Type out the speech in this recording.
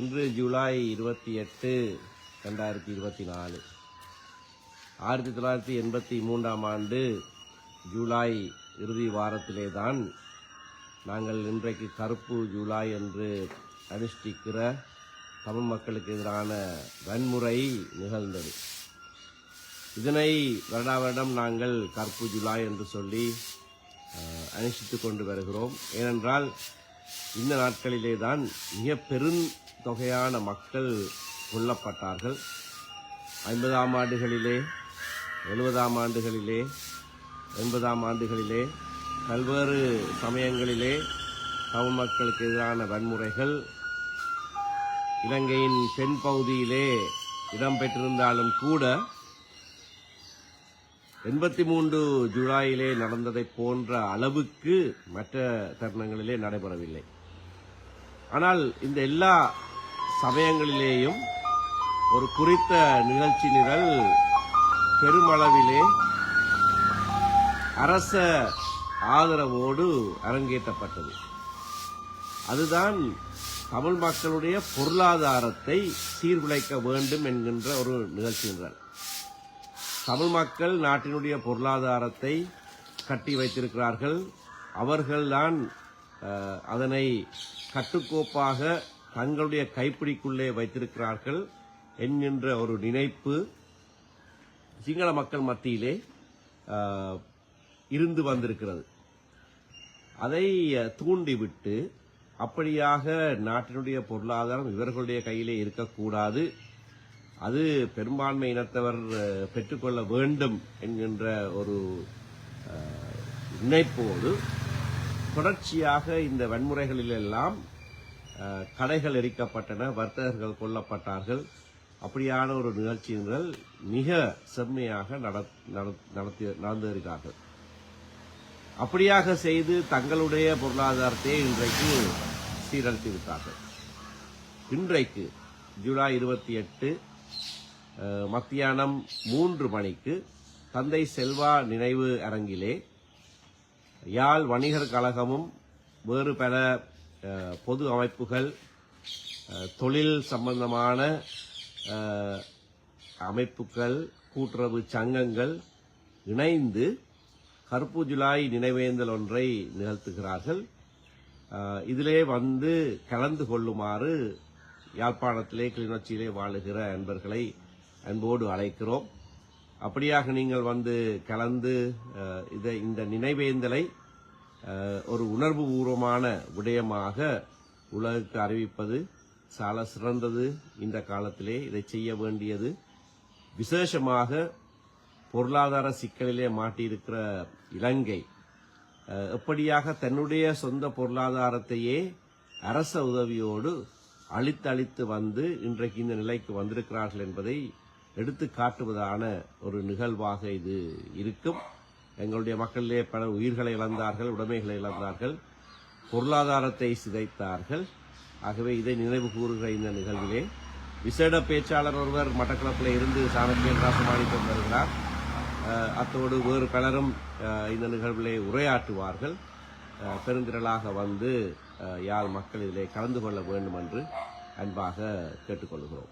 இன்று ஜூலை இருபத்தி எட்டு ரெண்டாயிரத்தி இருபத்தி நாலு. ஆயிரத்தி தொள்ளாயிரத்தி எண்பத்தி மூன்றாம் ஆண்டு ஜூலை இறுதி வாரத்திலே தான் நாங்கள் இன்றைக்கு கருப்பு ஜூலை என்று அனுஷ்டிக்கிற தமிழ் மக்களுக்கு எதிரான வன்முறை நிகழ்ந்தது. இதனை வருடா வருடம் நாங்கள் கருப்பு ஜூலை என்று சொல்லி அனுஷ்டித்து கொண்டு வருகிறோம். ஏனென்றால் இந்த நாட்களிலே தான் மிக பெருந்தொகையான மக்கள் கொல்லப்பட்டார்கள். ஐம்பதாம் ஆண்டுகளிலே எழுபதாம் ஆண்டுகளிலே எண்பதாம் ஆண்டுகளிலே பல்வேறு சமயங்களிலே தமிழ் மக்களுக்கு எதிரான வன்முறைகள் இலங்கையின் தென் பகுதியிலே இடம்பெற்றிருந்தாலும் கூட எண்பத்தி மூன்று ஜூலாயிலே நடந்ததைப் போன்ற அளவுக்கு மற்ற தருணங்களிலே நடைபெறவில்லை. ஆனால் இந்த எல்லா சமயங்களிலேயும் ஒரு குறித்த நிகழ்ச்சி நிரல் பெருமளவிலே அரச ஆதரவோடு அரங்கேற்றப்பட்டது. அதுதான் தமிழ் மக்களுடைய பொருளாதாரத்தை சீர்குலைக்க வேண்டும் என்கின்ற ஒரு நிகழ்ச்சி நிரல். தமிழ் மக்கள் நாட்டினுடைய பொருளாதாரத்தை கட்டி வைத்திருக்கிறார்கள். அவர்கள்தான் அதனை கட்டுக்கோப்பாக தங்களுடைய கைப்பிடிக்குள்ளே வைத்திருக்கிறார்கள் என்கின்ற ஒரு நினைப்பு சிங்கள மக்கள் மத்தியிலே இருந்து வந்திருக்கிறது. அதை தூண்டிவிட்டு அப்படியாக நாட்டினுடைய பொருளாதாரம் இவர்களுடைய கையிலே இருக்கக்கூடாது. அது பெரும்பான்மை இனத்தவர் பெற்றுக்கொள்ள வேண்டும் என்கின்ற ஒரு நினைப்போடு தொடர்ச்சியாக இந்த வன்முறைகளிலெல்லாம் கடைகள் எரிக்கப்பட்டன வர்த்தகர்கள் கொல்லப்பட்டார்கள். அப்படியான ஒரு நிகழ்ச்சிகள் மிக செம்மையாக நடத்தி நடந்திருக்கார்கள் அப்படியாக செய்து தங்களுடைய பொருளாதாரத்தை இன்றைக்கு சீரழித்து விட்டார்கள். இன்றைக்கு ஜூலை இருபத்தி எட்டு மத்தியானம் மூன்று மணிக்கு தந்தை செல்வா நினைவு அரங்கிலே யாழ் வணிகர் கழகமும் வேறு பல பொது அமைப்புகள் தொழில் சம்பந்தமான அமைப்புகள் கூட்டுறவு சங்கங்கள் இணைந்து கருப்பு ஜுலாய் நினைவேந்தல் ஒன்றை நிகழ்த்துகிறார்கள். இதிலே வந்து கலந்து கொள்ளுமாறு யாழ்ப்பாணத்திலே கிளிநொச்சியிலே வாழுகிற அன்பர்களை அன்போடு அழைக்கிறோம். அப்படியாக நீங்கள் வந்து கலந்து இதை இந்த நினைவேந்தலை ஒரு உணர்வு பூர்வமான விடயமாக உலகுக்கு அறிவிப்பது சால சிறந்தது. இந்த காலத்திலே இதை செய்ய வேண்டியது. விசேஷமாக பொருளாதார சிக்கலிலே மாட்டியிருக்கிற இலங்கை எப்படியாக தன்னுடைய சொந்த பொருளாதாரத்தையே அரச உதவியோடு அழித்தழித்து வந்து இன்றைக்கு இந்த நிலைக்கு வந்திருக்கிறார்கள் என்பதை எடுத்து காட்டுவதான ஒரு நிகழ்வாக இது இருக்கும். எங்களுடைய மக்களிலே பல உயிர்களை இழந்தார்கள் உடைமைகளை இழந்தார்கள் பொருளாதாரத்தை சிதைத்தார்கள். ஆகவே இதை நினைவு கூறுகிற இந்த நிகழ்விலே விசேட பேச்சாளர் ஒருவர் மட்டக்களப்பில் இருந்து சாணக்கியன் ராசமாணிக்கம் வருகிறார் அத்தோடு வேறு பலரும் இந்த நிகழ்விலே உரையாற்றுவார்கள். பெருந்திரளாக வந்து யார் மக்கள் இதிலே கலந்து கொள்ள வேண்டும் என்று அன்பாக கேட்டுக்கொள்கிறோம்.